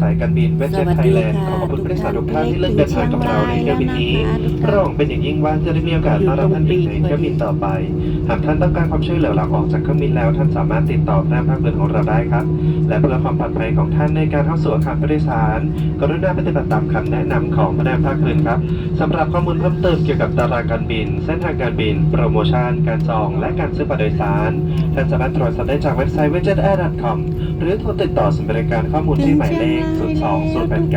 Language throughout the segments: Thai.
สายการบินเวสเจ็ตไทยแลนด์ขอขอบคุณผู้โดยสารทุกท่านที่เลือกเดินทางกับเราในเที่ยวบินนี้เราหวังเป็นอย่างยิ่งว่าจะได้มีโอกาสต้อนรับท่านอีกในเที่ยวบินต่อไป หากท่านต้องการความช่วยเหลือหลังออกจากเครื่องบินแล้วท่านสามารถติดต่อแพร่ภาคเรือของเราได้ครับ และเพื่อความปลอดภัยของท่านในการเข้าสู่อาคารผู้โดยสาร กรุณาปฏิบัติตามคำแนะนำของพนักงานภาคเรือครับสำหรับข้อมูลเพิ่มเติมเกี่ยวกับตารางการบิน เส้นทางการบิน โปรโมชั่น การจอง และการซื้อบัตรโดยสาร ท่านสามารถตรวจสอบได้จากเว็บไซต์ widgetair.com หรือโทรติดต่อศูนย์บริการข้อมูลที่หมายเลข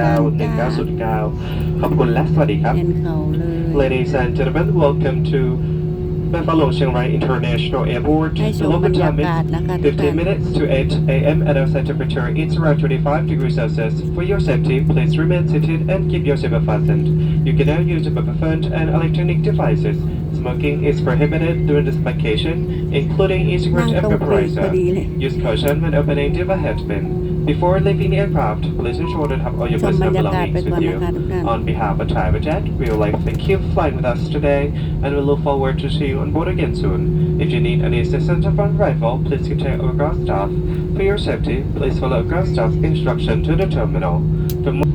02-089-1909 ขอบคุณและสวัสดีครับเห็นเขาเลย Ladies and gentlemen, welcome to Buffalo Chiang Rai International Airport. ให้ช The มบร local รยา time กาศ is นะคะทุกท่าน15 minutes to 8 a.m. and outside temperature is around 25 degrees Celsius. For your safety, please remain seated and keep your seatbelt fastened. You can now use your mobile phone and electronic devices. Smoking is prohibited during this vacation, including นั่ง e-cigarette ต and รงปีกพอ vaporizer. ดีเลย Use caution when opening the overhead bin. Before leaving the aircraft, please ensure that you have all your ชมบร personal รยากาศไป belongings ก่อน with นะคะ you. ทุกท่าน On behalf of TravelJet, we would like to thank you for flying with us today, and we look forward to see you on board again soon. If you need any assistance upon arrival, please contact our ground staff. For your safety, please follow ground staff's instruction to the terminal. For more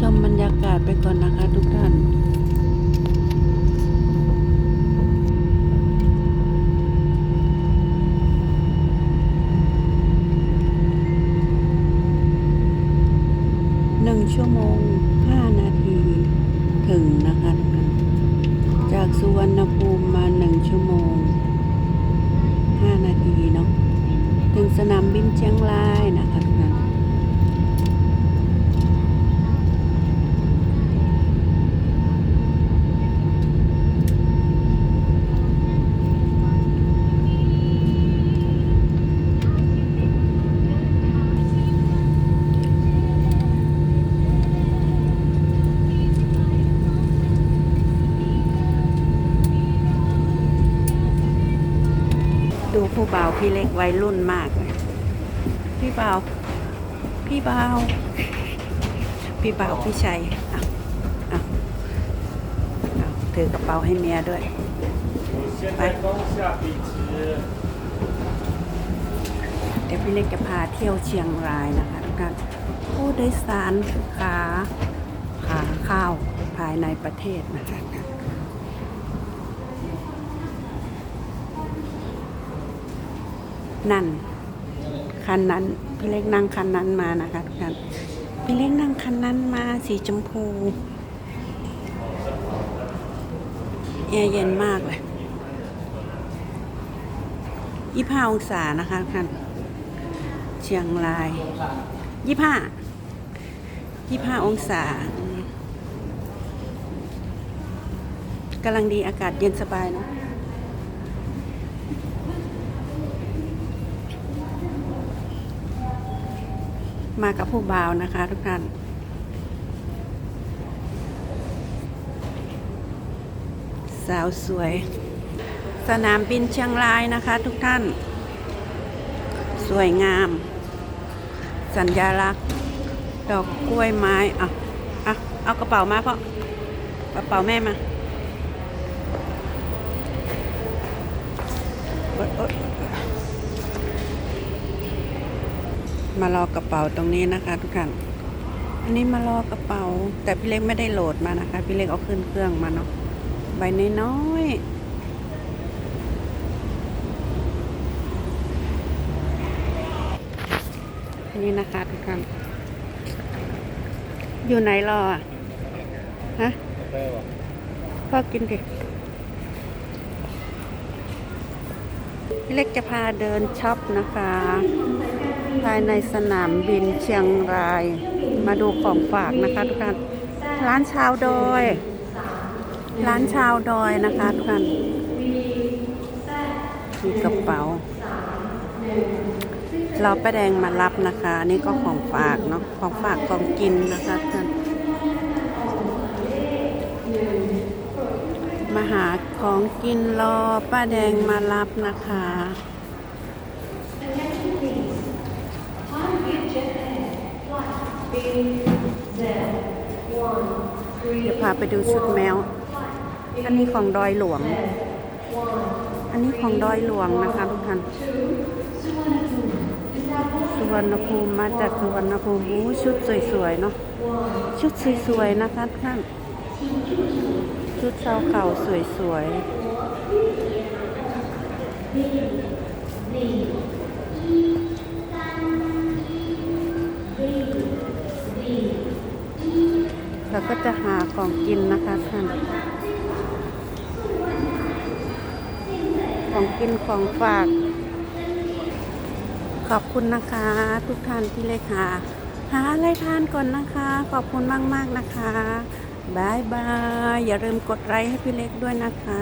ชมบรรยากาศไปก่อน นะคะ จากสุวรรณภูมิมาหนึ่งชั่วโมงห้านาทีเนาะ ถึงสนามบินเชียงรายนะคะทุกท่าน ดู ผู้บ่าพี่เล็กวัยรุ่นมาก พี่บ่าพี่บ่าพี่บ่าพี่ชัยอะอะถือกระเป๋าให้เมียด้วยไปเดี๋ยวพี่เล็กจะพาเที่ยวเชียงรายนะคะทุกท่านผู้โดยสารขาขาข้าวภายในประเทศนะคะ นั่นคันนั้นพี่เล็กนั่งคันนั้นมานะคะทุกท่านพี่เล็กนั่งคันนั้นมาสีชมพูแอร์เย็นมากเลยยี่ห้าองศานะคะท่านเชียงรายยี่ห้ายี่ห้าองศากำลังดีอากาศเย็นสบายเนาะ มากับผู้บ่าวนะคะทุกท่านสาวสวย สนามบินเชียงรายนะคะทุกท่าน สวยงาม สัญลักษณ์ ดอกกล้วยไม้อะอะเอากระเป๋ามาเพ่อกระเป๋าแม่มาโอ๊ยโอ๊ย มารอกระเป๋าตรงนี้นะคะ ทุกท่าน อันนี้มารอกระเป๋า แต่พี่เล็กไม่ได้โหลดมานะคะ พี่เล็กเอาขึ้นเครื่องมาเนาะ ใบน้อยๆอันนี้นะคะทุกท่าน อยู่ไหนรออะ ฮะพ่อกินดิพี่เล็กจะพาเดินช็อปนะคะ ภายในสนามบินเชียงราย มาดูของฝากนะคะทุกท่านร้านชาวดอย ร้านชาวดอยนะคะทุกท่านมีกระเป๋า เราไปแดงมารับนะคะนนี่ก็ของฝากเนาะของฝากของกินนะคะทุกท่านมาหาของกินรอป้าแดงมารับนะคะ เดี๋ยวพาไปดูชุดแมว อันนี้ของดอยหลวง อันนี้ของดอยหลวงนะคะทุกท่าน สุวรรณภูมิมาจากสุวรรณภูมิชุดสวยๆเนาะ ชุดสวยๆนะคะท่าน ชุดชาวเขาสวยๆ เราก็จะหาของกินนะคะท่าน ของกินของฝาก ขอบคุณนะคะ ทุกท่านที่เลยค่ะ หาอะไรทานก่อนนะคะ ขอบคุณมากๆนะคะบายบาย อย่าลืมกดไลค์ให้พี่เล็กด้วยนะคะ